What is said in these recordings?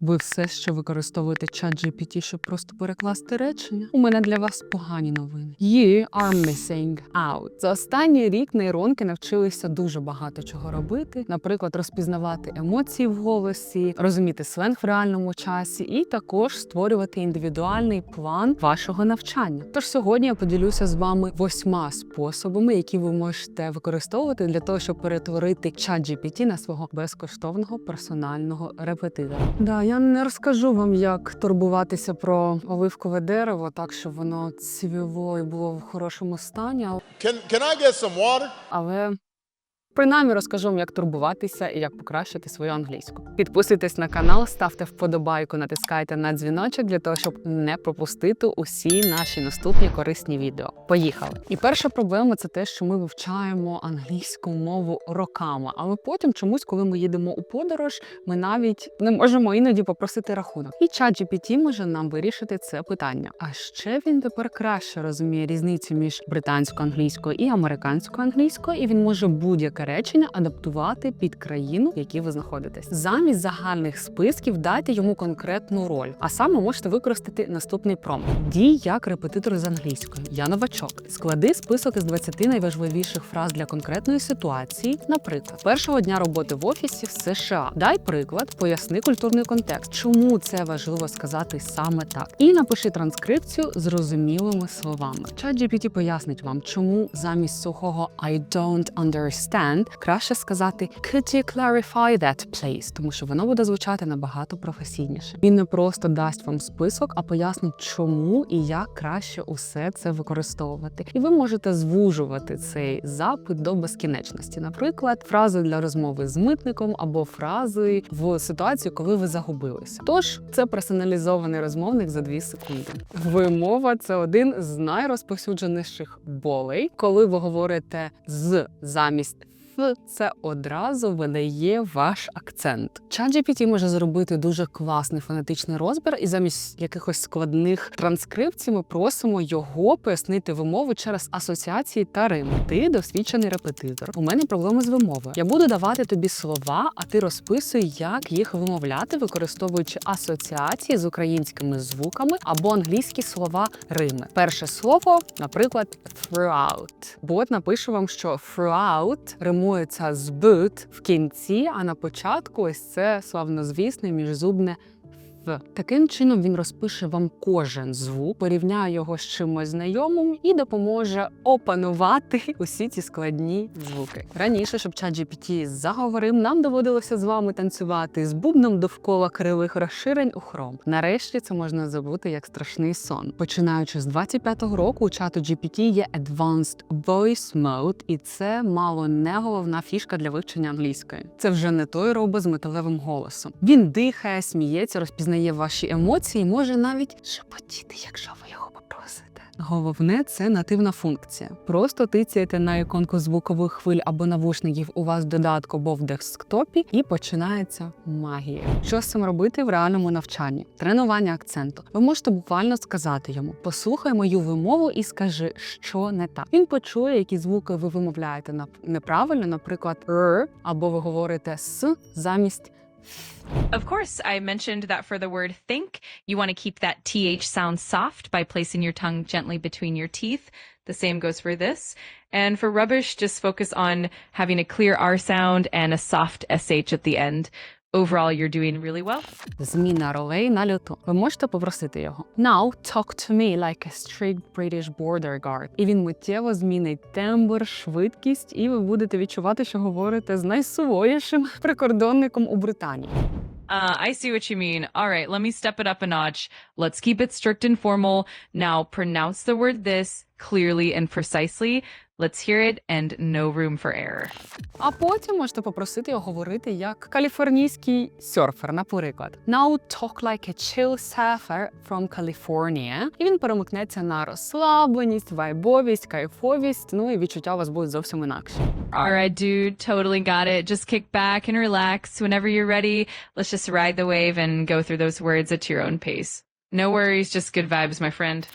Ви все ще використовуєте чат GPT, щоб просто перекласти речення? У мене для вас погані новини. You are missing out. За останній рік нейронки навчилися дуже багато чого робити, наприклад, розпізнавати емоції в голосі, розуміти сленг в реальному часі, і також створювати індивідуальний план вашого навчання. Тож сьогодні я поділюся з вами восьма способами, які ви можете використовувати для того, щоб перетворити чат GPT на свого безкоштовного персонального репетитора. Я не розкажу вам, як турбуватися про оливкове дерево, так щоб воно цвіло і було в хорошому стані. Can, can I get some water? Але принаймні розкажу вам, як турбуватися і як покращити свою англійську. Підписуйтесь на канал, ставте вподобайку, натискайте на дзвіночок для того, щоб не пропустити усі наші наступні корисні відео. Поїхали! І перша проблема це те, що ми вивчаємо англійську мову роками, але потім чомусь, коли ми їдемо у подорож, ми навіть не можемо іноді попросити рахунок. І чат GPT може нам вирішити це питання. А ще він тепер краще розуміє різницю між британською англійською і американською англійською, і він може будь-яке речення адаптувати під країну, в якій ви знаходитесь. Замість загальних списків дайте йому конкретну роль. А саме можете використати наступний промпт. Дій як репетитор з англійської. Я новачок. Склади список із 20 найважливіших фраз для конкретної ситуації. Наприклад, першого дня роботи в офісі в США. Дай приклад, поясни культурний контекст, чому це важливо сказати саме так. І напиши транскрипцію зрозумілими словами. ChatGPT пояснить вам, чому замість сухого I don't understand краще сказати Could you clarify that, please? Тому що воно буде звучати набагато професійніше. Він не просто дасть вам список, а пояснить, чому і як краще усе це використовувати. І ви можете звужувати цей запит до безкінечності. Наприклад, фрази для розмови з митником або фрази в ситуації, коли ви загубилися. Тож це персоналізований розмовник за 2 секунди. Вимова це один з найрозповсюдженіших болей, коли ви говорите з замість. «Ф», Це одразу видає ваш акцент. ChatGPT може зробити дуже класний фонетичний розбір, і замість якихось складних транскрипцій ми просимо його пояснити вимову через асоціації та рими. Ти досвідчений репетитор. У мене проблеми з вимовою. Я буду давати тобі слова, а ти розписуй, як їх вимовляти, використовуючи асоціації з українськими звуками або англійські слова рими. Перше слово, наприклад, throughout. Бот напише вам, що throughout римується з збит в кінці, а на початку ось це славнозвісне міжзубне в. Таким чином він розпише вам кожен звук, порівняє його з чимось знайомим і допоможе опанувати усі ці складні звуки. Раніше, щоб чат GPT заговорив, нам доводилося з вами танцювати з бубном довкола кривих розширень у хром. Нарешті це можна забути як страшний сон. Починаючи з 25-го року, у чату GPT є Advanced Voice Mode, і це мало не головна фішка для вивчення англійської. Це вже не той робот з металевим голосом. Він дихає, сміється, розпізнає ваші емоції, може навіть шепотіти, якщо ви його попросите. Головне це нативна функція. Просто тицяєте на іконку звукових хвиль або навушників у вас додатку або в десктопі, і починається магія. Що з цим робити в реальному навчанні? Тренування акценту. Ви можете буквально сказати йому: послухай мою вимову і скажи, що не так. Він почує, які звуки ви вимовляєте нап- неправильно, наприклад, р, або ви говорите с замість Of course, I mentioned that for the word think, you want to keep that TH sound soft by placing your tongue gently between your teeth. The same goes for this. And for rubbish, just focus on having a clear R sound and a soft SH at the end. Overall, you're doing really well. Зміна ролей на люту. Ви можете попросити його. Now talk to me like a strict British border guard. І він миттєво змінить тембр, швидкість, і ви будете відчувати, що говорите з найсуворішим прикордонником у Британії. Uh, I see what you mean. All right, let me step it up a notch. Let's keep it strict and formal. Now pronounce the word this clearly and precisely. Let's hear it and no room for error. А потім можете попросити його говорити як каліфорнійський серфер, наприклад. Now talk like a chill surfer from California. І він перемикнеться на розслабленість, вайбовість, кайфовість. Ну і відчуття у вас будуть зовсім інакші. All right, dude, totally got it. Just kick back and relax. Whenever you're ready, let's just ride the wave and go through those words at your own pace. No worries, just good vibes, my friend.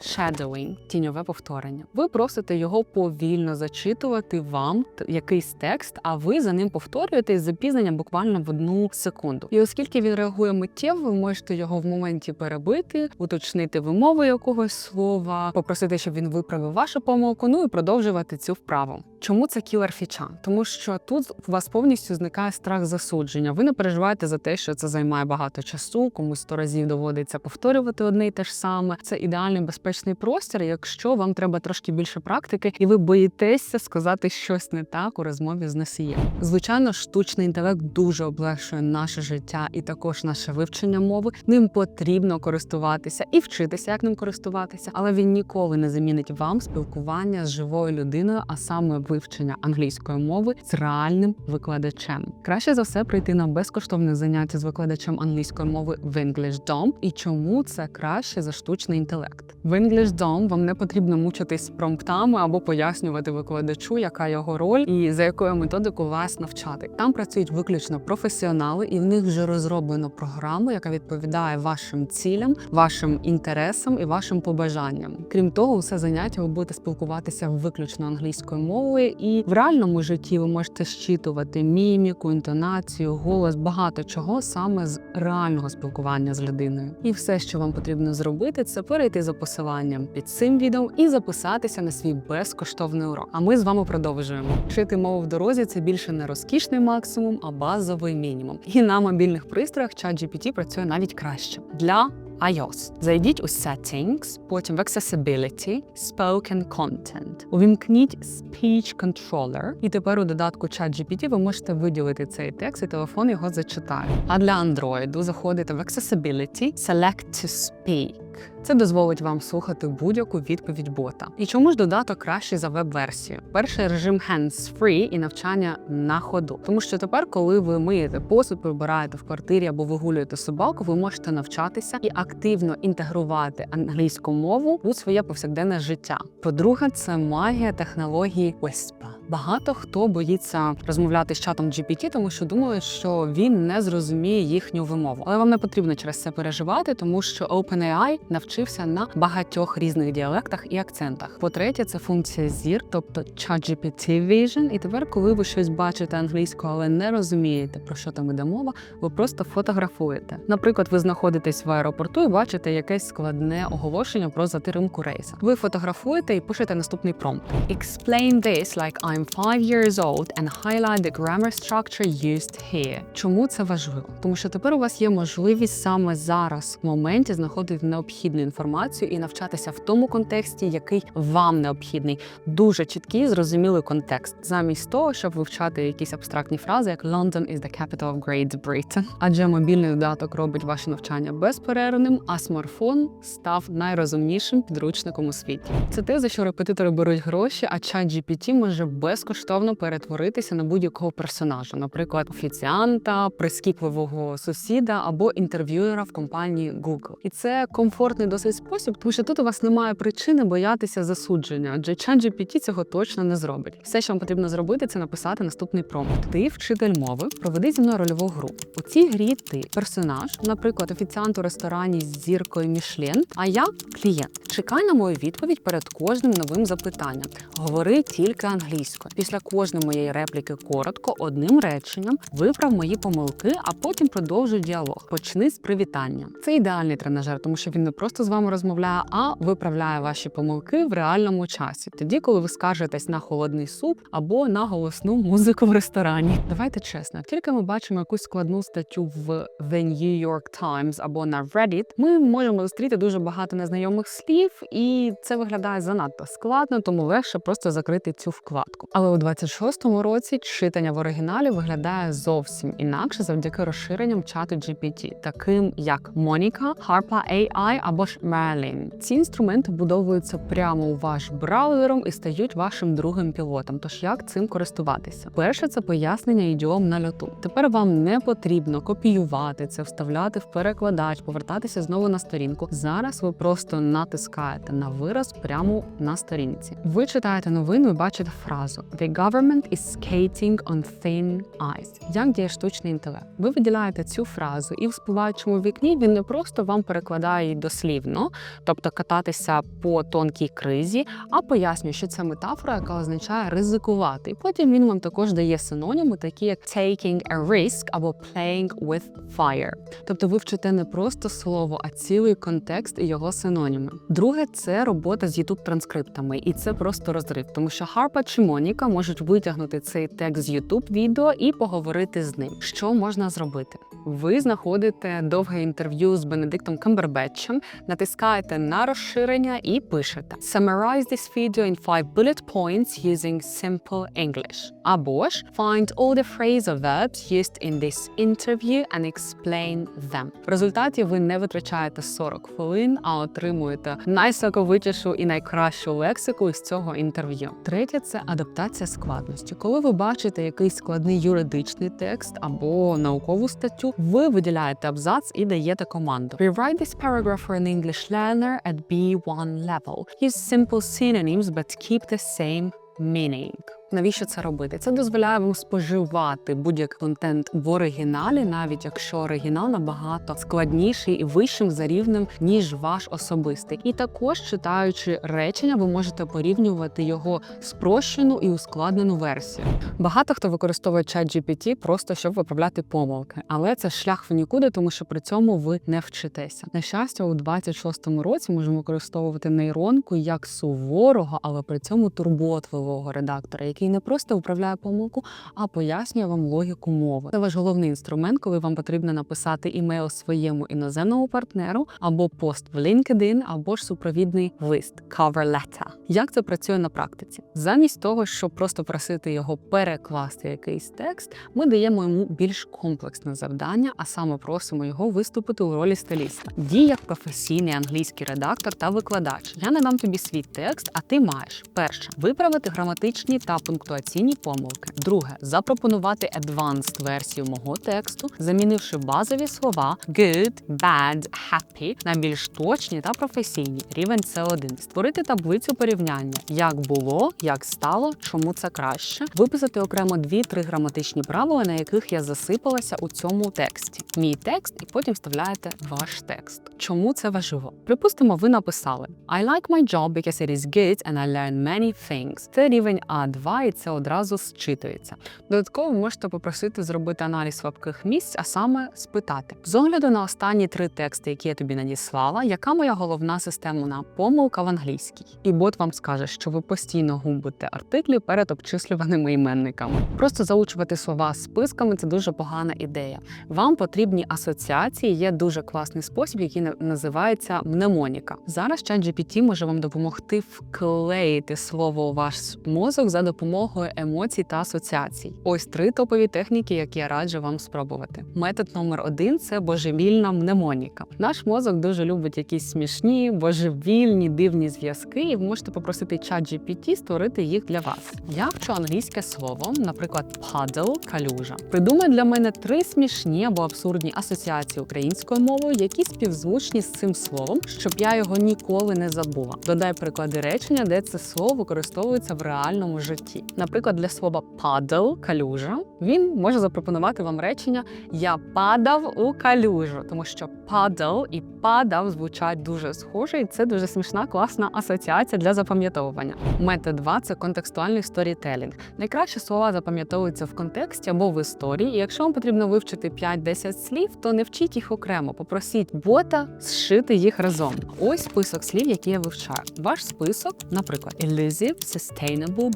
Shadowing – тіньове повторення. Ви просите його повільно зачитувати вам якийсь текст, а ви за ним повторюєте із запізненням буквально в одну секунду. І оскільки він реагує миттєво, ви можете його в моменті перебити, уточнити вимову якогось слова, попросити, щоб він виправив вашу помилку, ну і продовжувати цю вправу. Чому це кілер фіча? Тому що тут у вас повністю зникає страх засудження. Ви не переживаєте за те, що це займає багато часу, комусь сто разів доводиться повторювати одне й те ж саме. Це ідеальний безпечний простір, якщо вам треба трошки більше практики, і ви боїтеся сказати щось не так у розмові з носієм. Звичайно, штучний інтелект дуже облегшує наше життя і також наше вивчення мови. Ним потрібно користуватися і вчитися, як ним користуватися, але він ніколи не замінить вам спілкування з живою людиною, а саме вивчення англійської мови з реальним викладачем. Краще за все прийти на безкоштовне заняття з викладачем англійської мови в English Dom. І чому це краще за штучний інтелект? В English Dom вам не потрібно мучитись промптами або пояснювати викладачу, яка його роль і за якою методикою вас навчати. Там працюють виключно професіонали, і в них вже розроблено програму, яка відповідає вашим цілям, вашим інтересам і вашим побажанням. Крім того, усе заняття ви будете спілкуватися виключно англійською мовою, і в реальному житті ви можете щитувати міміку, інтонацію, голос, багато чого саме з реального спілкування з людиною. І все, що вам потрібно зробити, це перейти за посиланням під цим відео і записатися на свій безкоштовний урок. А ми з вами продовжуємо. Вчити мову в дорозі це більше не розкішний максимум, а базовий мінімум. І на мобільних пристроях ChatGPT працює навіть краще для iOS. Зайдіть у Settings, потім в Accessibility, Spoken Content. Увімкніть Speech Controller, і тепер у додатку ChatGPT ви можете виділити цей текст, і телефон його зачитає. А для Android заходите в Accessibility, Select to Speak. Це дозволить вам слухати будь-яку відповідь бота. І чому ж додаток кращий за веб-версію? Перший режим hands-free і навчання на ходу. Тому що тепер, коли ви миєте посуд, прибираєте в квартирі або вигулюєте собаку, ви можете навчатися і активно інтегрувати англійську мову у своє повсякденне життя. По-друге, це магія технології Whisper. Багато хто боїться розмовляти з чатом GPT, тому що думають, що він не зрозуміє їхню вимову. Але вам не потрібно через це переживати, тому що OpenAI навчився на багатьох різних діалектах і акцентах. По-третє, це функція зір, тобто ChatGPT Vision. І тепер, коли ви щось бачите англійською, але не розумієте про що там іде мова, ви просто фотографуєте. Наприклад, ви знаходитесь в аеропорту і бачите якесь складне оголошення про затримку рейса. Ви фотографуєте і пишете наступний промпт. Explain this like I'm five years old and highlight the grammar structure used here. Чому це важливо? Тому що тепер у вас є можливість саме зараз в моменті знаходити необхідну інформацію і навчатися в тому контексті, який вам необхідний. Дуже чіткий, зрозумілий контекст, замість того, щоб вивчати якісь абстрактні фрази, як London is the capital of Great Britain. Адже мобільний додаток робить ваше навчання безперервним, а смартфон став найрозумнішим підручником у світі. Це те, за що репетитори беруть гроші, а чат GPT може безкоштовно перетворитися на будь-якого персонажа, наприклад, офіціанта, прискіпливого сусіда або інтерв'юера в компанії Google. І це комфортний досить спосіб, тому що тут у вас немає причини боятися засудження, адже ChatGPT цього точно не зробить. Все, що вам потрібно зробити, це написати наступний промпт. Ти вчитель мови, проведи зі мною рольову гру. У цій грі ти персонаж, наприклад, офіціант у ресторані з зіркою Мішлен, а я клієнт. Чекай на мою відповідь перед кожним новим запитанням. Говори тільки англійською. Після кожної моєї репліки коротко, одним реченням, виправ мої помилки, а потім продовжуй діалог. Почни з привітання. Це ідеальний тренажер, тому що він не просто з вами розмовляє, а виправляє ваші помилки в реальному часі. Тоді, коли ви скаржитесь на холодний суп або на голосну музику в ресторані. Давайте чесно, тільки ми бачимо якусь складну статтю в The New York Times або на Reddit, ми можемо зустріти дуже багато незнайомих слів, і це виглядає занадто складно, тому легше просто закрити цю вкладку. Але у 26-му році читання в оригіналі виглядає зовсім інакше завдяки розширенням чату GPT, таким як Monica, Harpa AI або ж Merlin. Ці інструменти вбудовуються прямо у ваш браузером і стають вашим другим пілотом. Тож як цим користуватися? Перше це пояснення ідіом на льоту. Тепер вам не потрібно копіювати це, вставляти в перекладач, повертатися знову на сторінку. Зараз ви просто натискаєте на вираз прямо на сторінці. Ви читаєте новину і бачите фразу. Фразу The government is skating on thin ice. Як діє штучний інтелект? Ви виділяєте цю фразу, і в спливаючому вікні він не просто вам перекладає дослівно, тобто кататися по тонкій кризі, а пояснює, що це метафора, яка означає ризикувати. І потім він вам також дає синоніми, такі як taking a risk або playing with fire. Тобто ви вчите не просто слово, а цілий контекст і його синоніми. Друге це робота з youtube транскриптами, і це просто розрив, тому що Харпа чи Моніка можуть витягнути цей текст з youtube відео і поговорити з ним. Що можна зробити? Ви знаходите довге інтерв'ю з Бенедиктом Камбербетчем, натискаєте на розширення і пишете Summarize this video in five bullet points using simple English. Або ж Find all the phrasal verbs used in this interview and explain them. В результаті ви не витрачаєте 40 хвилин, а отримуєте найсоковитішу і найкращу лексику із цього інтерв'ю. Третє це адаптація складності. Коли ви бачите якийсь складний юридичний текст або наукову статтю, ви виділяєте абзац і даєте команду. Rewrite this paragraph for an English learner at B1 level. Use simple synonyms but keep the same meaning. Навіщо це робити? Це дозволяє вам споживати будь-який контент в оригіналі, навіть якщо оригінал набагато складніший і вищим за рівнем, ніж ваш особистий. І також читаючи речення, ви можете порівнювати його спрощену і ускладнену версію. Багато хто використовує чат GPT просто щоб виправляти помилки, але це шлях в нікуди, тому що при цьому ви не вчитеся. На щастя, у 26-му році можемо використовувати нейронку як суворого, але при цьому турботливого редактора, не просто управляє помилку, а пояснює вам логіку мови. Це ваш головний інструмент, коли вам потрібно написати імейл своєму іноземному партнеру, або пост в LinkedIn, або ж супровідний лист cover letter. Як це працює на практиці? Замість того, щоб просто просити його перекласти якийсь текст, ми даємо йому більш комплексне завдання, а саме просимо його виступити у ролі стиліста. Дій як професійний англійський редактор та викладач. Я не дам тобі свій текст, а ти маєш перше виправити граматичні та пунктуаційні помилки. Друге запропонувати advanced версію мого тексту, замінивши базові слова good, bad, happy на більш точні та професійні. Рівень C1. Створити таблицю порівняння, як було, як стало, чому це краще. Виписати окремо 2-3 граматичні правила, на яких я засипалася у цьому тексті. Мій текст, і потім вставляєте ваш текст. Чому це важливо? Припустимо, ви написали I like my job because it is good and I learn many things. Це рівень А2, і це одразу зчитується. Додатково можете попросити зробити аналіз слабких місць, а саме спитати з огляду на останні три тексти, які я тобі надіслала, яка моя головна системна помилка в англійській? І бот вам скаже, що ви постійно губите артиклі перед обчислюваними іменниками. Просто заучувати слова списками це дуже погана ідея. Вам потрібні асоціації. Є дуже класний спосіб, який на- називається мнемоніка. Зараз ChatGPT може вам допомогти вклеїти слово у ваш мозок за допомогою емоцій та асоціацій. Ось три топові техніки, які я раджу вам спробувати. Метод номер один це божевільна мнемоніка. Наш мозок дуже любить якісь смішні, божевільні, дивні зв'язки, і ви можете попросити ChatGPT створити їх для вас. Я вчу англійське слово, наприклад, puddle – калюжа. Придумай для мене три смішні або абсурдні асоціації українською мовою, які співзвучні з цим словом, щоб я його ніколи не забула. Додай приклади речення, де це слово використовується в реальному житті. Наприклад, для слова puddle – калюжа, він може запропонувати вам речення Я падав у калюжу, тому що puddle і падав звучать дуже схоже, і це дуже смішна, класна асоціація для запам'ятовування. Метод 2 – це контекстуальний сторітелінг. Найкраще слова запам'ятовуються в контексті або в історії. І якщо вам потрібно вивчити 5-10 слів, то не вчіть їх окремо. Попросіть бота зшити їх разом. Ось список слів, які я вивчаю. Ваш список, наприклад, elusive, sustainable,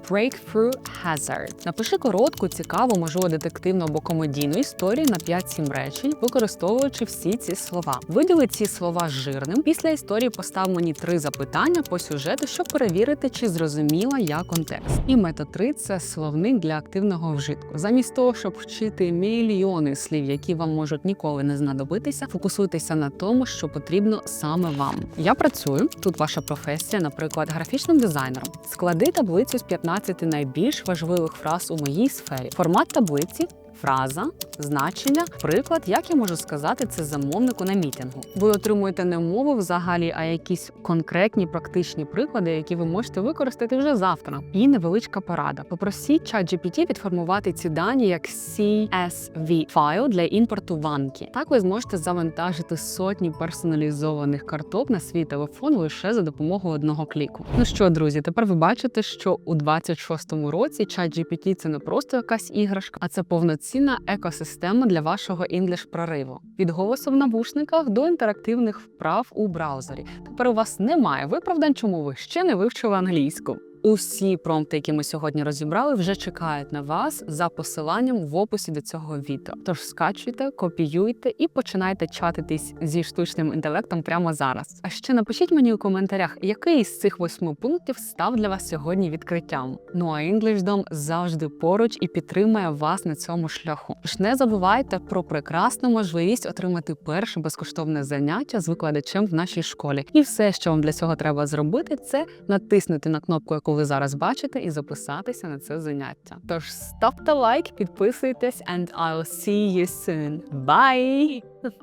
breakthrough, hazard. Напиши коротку, цікаву, можливо, детективну або комедійну історію на 5-7 речень, використовуючи всі ці слова. Виділи ці слова жирним. Після історії постав мені три запитання по сюжету, щоб перевірити, чи зрозуміла я контекст. І метод 3 – це словник для активного вжитку. Замість того, щоб вчити мільйони слів, які вам можуть ніколи не знадобитися, фокусуйтеся на тому, що потрібно саме вам. Я працюю тут. Ваша професія, наприклад, графічним дизайнером. Склади таблицю з 15 найбільш важливих фраз у моїй сфері. Формат таблиці фраза, значення, приклад, як я можу сказати це замовнику на мітингу. Ви отримуєте не мову взагалі, а якісь конкретні практичні приклади, які ви можете використати вже завтра. І невеличка порада. Попросіть ChatGPT відформувати ці дані як CSV файл для імпорту в Анкі. Так ви зможете завантажити сотні персоналізованих карток на свій телефон лише за допомогою одного кліку. Ну що, друзі, тепер ви бачите, що у 26-му році ChatGPT – це не просто якась іграшка, а це повноцінна екосистема для вашого інгліш прориву. Від голосу в навушниках до інтерактивних вправ у браузері. Тепер у вас немає виправдань, чому ви ще не вивчили англійську. Усі промпти, які ми сьогодні розібрали, вже чекають на вас за посиланням в описі до цього відео. Тож скачуйте, копіюйте і починайте чатитись зі штучним інтелектом прямо зараз. А ще напишіть мені у коментарях, який з цих восьми пунктів став для вас сьогодні відкриттям. Ну а EnglishDom завжди поруч і підтримує вас на цьому шляху. Тож не забувайте про прекрасну можливість отримати перше безкоштовне заняття з викладачем в нашій школі. І все, що вам для цього треба зробити, це натиснути на кнопку, ви зараз бачите, і записатися на це заняття. Тож ставте лайк, підписуйтесь, and I'll see you soon. Bye!